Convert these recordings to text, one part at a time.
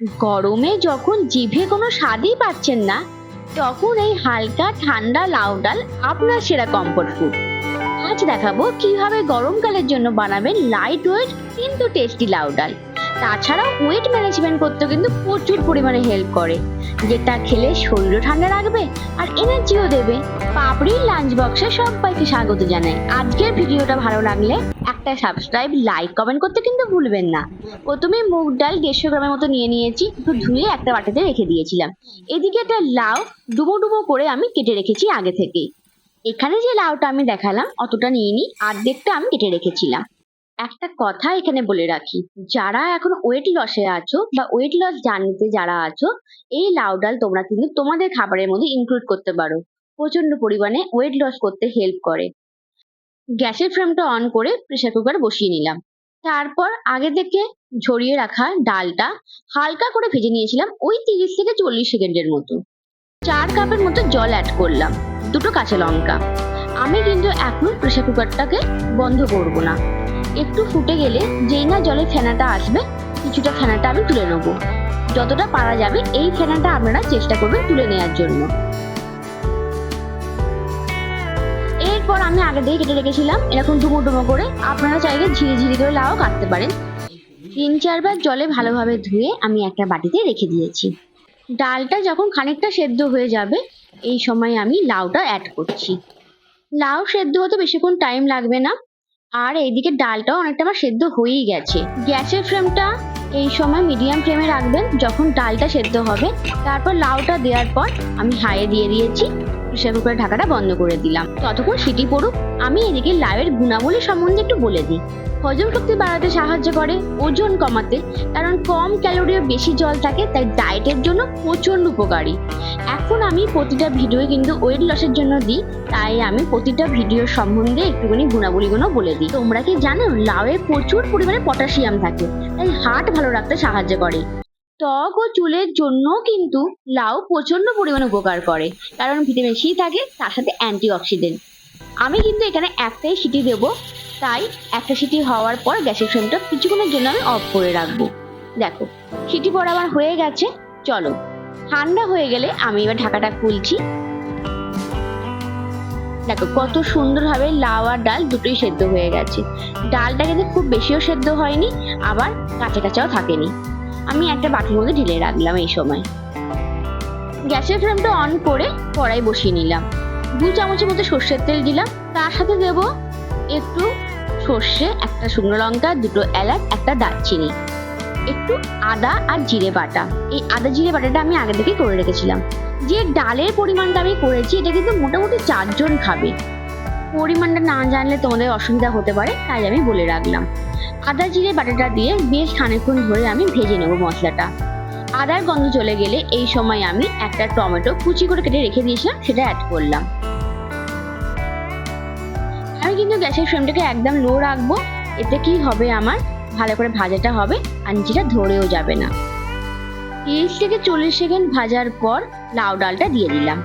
গরমে যখন জিভে কোনো স্বাদই পাচ্ছেন না, তখন এই হালকা ঠান্ডা লাউ ডাল আপনার সেরা কমফোর্ট ফুড আজ দেখাবো কীভাবে গরমকালের জন্য বানাবেন লাইট ওয়েট কিন্তু টেস্টি লাউ ডাল। তাছাড়াও ওয়েট ম্যানেজমেন্ট করতে কিন্তু প্রচুর পরিমাণে হেল্প করে। যেটা খেলে শরীরও ঠান্ডা রাখবে আর এনার্জিও দেবে। পাপড়ির লাঞ্চ বক্সে সবাইকে স্বাগত জানাই। আজকের ভিডিওটা ভালো লাগলে একটা সাবস্ক্রাইব লাইক কমেন্ট করতে কিন্তু ভুলবেন না। প্রথমে মুগ ডাল দেড়শো গ্রামের মতো নিয়ে নিয়েছি, একটু ধুয়ে একটা বাটিতে রেখে দিয়েছিলাম। এদিকে একটা লাউ ডুবো ডুবো করে আমি কেটে রেখেছি আগে থেকেই। এখানে যে লাউটা আমি দেখালাম, অতটা নিইনি অর্ধেকটা আমি কেটে রেখেছিলাম। একটা কথা এখানে বলে রাখি, যারা এখন ওয়েট লসে আছো বা ওয়েট লস জার্নিতে যারা আছো, এই লাউ ডাল তোমরা কিন্তু তোমাদের খাবারের মধ্যে ইনক্লুড করতে পারো। প্রচণ্ড পরিমাণে ওয়েট লস করতে হেল্প করে। গ্যাসের ফ্লেমটা অন করে প্রেসার কুকার বসিয়ে নিলাম। তারপর আগে থেকে ঝরিয়ে রাখা ডালটা হালকা করে ভেজে নিয়েছিলাম ওই তিরিশ থেকে চল্লিশ সেকেন্ডের মতো। চার কাপের মতো জল অ্যাড করলাম, দুটো কাঁচা লঙ্কা। আমি কিন্তু এখন প্রেসার কুকারটাকে বন্ধ করব না। একটু ফুটে গেলে যেই না জলে ফেনাটা আসবে, কিছুটা ফেনাটা আমি তুলে নেব। যতটা পারা যাবে এই ফেনাটা আপনারা চেষ্টা করবেন তুলে নেওয়ার জন্য। এরপর আমি আগে দিয়ে কেটে রেখেছিলাম, এরকম ডুমো ডুমো করে। আপনারা চাইলে ঝিরি ঝিরি করে লাউ কাটতে পারেন। তিন চারবার জলে ভালোভাবে ধুয়ে আমি একটা বাটিতে রেখে দিয়েছি। ডালটা যখন খানিকটা সেদ্ধ হয়ে যাবে, এই সময় আমি লাউটা অ্যাড করছি। লাউ সেদ্ধ হতে বেশিক্ষণ টাইম লাগবে না। আর এইদিকে ডালটাও অনেকটা আমার সেদ্ধ হয়েই গেছে। গ্যাসের ফ্লেমটা এই সময় মিডিয়াম ফ্লেমে রাখবেন, যখন ডালটা সেদ্ধ হবে। তারপর লাউটা দেওয়ার পর আমি হাইয়ে দিয়ে দিয়েছি। প্রেসার কুকারের ঢাকাটা বন্ধ করে দিলাম। ততক্ষণ সিটি পড়ুক, আমি এদিকে লাউয়ের গুণাবলী সম্বন্ধে একটু বলে দিই। হজম শক্তি বাড়াতে সাহায্য করে, ওজন কমাতে, কারণ কম ক্যালোরি ও বেশি জল থাকে, তাই ডায়েটের জন্য প্রচণ্ড উপকারী। এখন আমি প্রতিটা ভিডিও কিন্তু ওয়েট লসের জন্য দিই, তাই আমি প্রতিটা ভিডিওর সম্বন্ধে একটুখানি গুণাবলীগুলো বলে দিই। তোমরা কি জানো, লাউয়ে প্রচুর পরিমাণে পটাশিয়াম থাকে, তাই হার্ট ভালো রাখতে সাহায্য করে। ত্বক ও চুলের জন্য কিন্তু লাউ প্রচণ্ড পরিমাণে উপকার করে। কারণ ভিটামিন সি থাকে, তার সাথে অ্যান্টিঅক্সিডেন্ট। আমি কিন্তু এখানে একটাই সিটি দেব, তাই একটা সিটি হওয়ার পর গ্যাসের ফ্লেমটা কিছুক্ষণের জন্য আমি অফ করে রাখব। দেখো, সিটি পর আমার হয়ে গেছে, চলো। ঠান্ডা হয়ে গেলে আমি এবার ঢাকাটা খুলছি। দেখো, কত সুন্দরভাবে লাউ আর ডাল দুটোই সেদ্ধ হয়ে গেছে। ডালটা কিন্তু খুব বেশিও সেদ্ধ হয়নি, আবার কাঁচা কাঁচাও থাকেনি। আমি একটা বাটির মধ্যে ঢেলে রাখলাম এই সময়। গ্যাসের ফ্লেমটা অন করে কড়াই বসিয়ে নিলাম। দু চামচের মতো সর্ষের তেল দিলাম। তার সাথে দেব একটু সর্ষে, একটা শুকনো লঙ্কা, দুটো এলাচ, একটা দারচিনি। একটু আদা আর জিরে বাটা। এই আদা জিরে বাটাটা আমি আগে থেকে করে রেখেছিলাম। যে ডালের পরিমাণটা আমি করেছি, এটা কিন্তু মোটামুটি চারজন খাবে। পরিমাণটা না জানলে তোমাদের অসুবিধা হতে পারে, তাই আমি বলে রাখলাম। আদা, জিরে, বাটাটা দিয়ে বেশ খানিকক্ষণ ধরে আমি ভেজে নেব মশলাটা। আদার গন্ধ চলে গেলে এই সময় আমি একটা টমেটো কুচি করে কেটে রেখে দিয়েছিলাম, সেটা অ্যাড করলাম। আমি কিন্তু গ্যাসের ফ্লেমটাকে একদম লো রাখব, এতে কি হবে আমার? ভালো করে ভাজাটা হবে, আর নিচেটা ধরেও যাবে না। তিরিশ থেকে চল্লিশ সেকেন্ড ভাজার পর লাউ ডালটা দিয়ে দিলাম।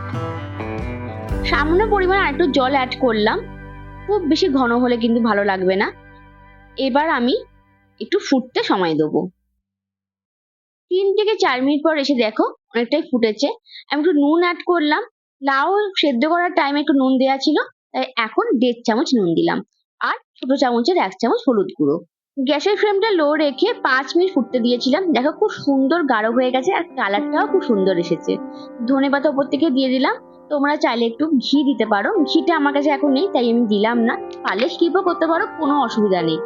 সামান্য পরিমাণ আর একটু জল অ্যাড করলাম। খুব বেশি ঘন হলে কিন্তু ভালো লাগবে না। এবার আমি একটু ফুটতে সময় দেবো। তিন থেকে চার মিনিট পর এসে দেখো অনেকটাই ফুটেছে। আমি একটু নুন অ্যাড করলাম। লাউ সেদ্ধ করার টাইমে একটু নুন দেওয়া ছিল, তাই এখন দেড় চামচ নুন দিলাম। আর ছোট চামচের এক চামচ হলুদ গুঁড়ো। গ্যাসের ফ্লেমটা লো রেখে পাঁচ মিনিট ফুটতে দিয়েছিলাম। দেখো খুব সুন্দর গাঢ় হয়ে গেছে আর কালারটাও খুব সুন্দর এসেছে। ধনে পাতা ওপর থেকে দিয়ে দিলাম। তোমরা চাইলে একটু ঘি দিতে পারো। ঘিটা আমার কাছে এখন নেই, তাই আমি দিলাম না। পারলে স্কিপও করতে পারো, কোনো অসুবিধা নেই।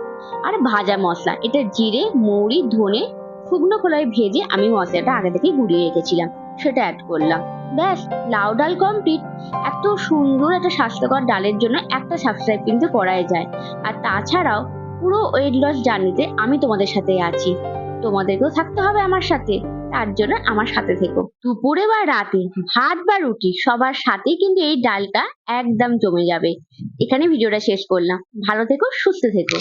আর ভাজা মশলা, এটা জিরে, মৌরি, ধনে, শুকনো খোলায় ভেজে আমি মশলাটা আগে থেকেই গুঁড়িয়ে রেখেছিলাম। সেটা অ্যাড করলাম। ব্যাস, লাউ ডাল কমপ্লিট এত সুন্দর একটা স্বাস্থ্যকর ডালের জন্য একটা সাবস্ক্রাইব কিন্তু করাই যায়। আর তাছাড়াও পুরো ওয়েট লস জার্নিতে আমি তোমাদের সাথে আছি। তোমাদেরকেও থাকতে হবে আমার সাথে। তার জন্য আমার সাথে থেকো। দুপুরে বা রাতে ভাত বা রুটি সবার সাথে কিন্তু এই ডালটা একদম জমে যাবে। এখানে ভিডিওটা শেষ করলাম। ভালো থেকো, সুস্থ থেকো।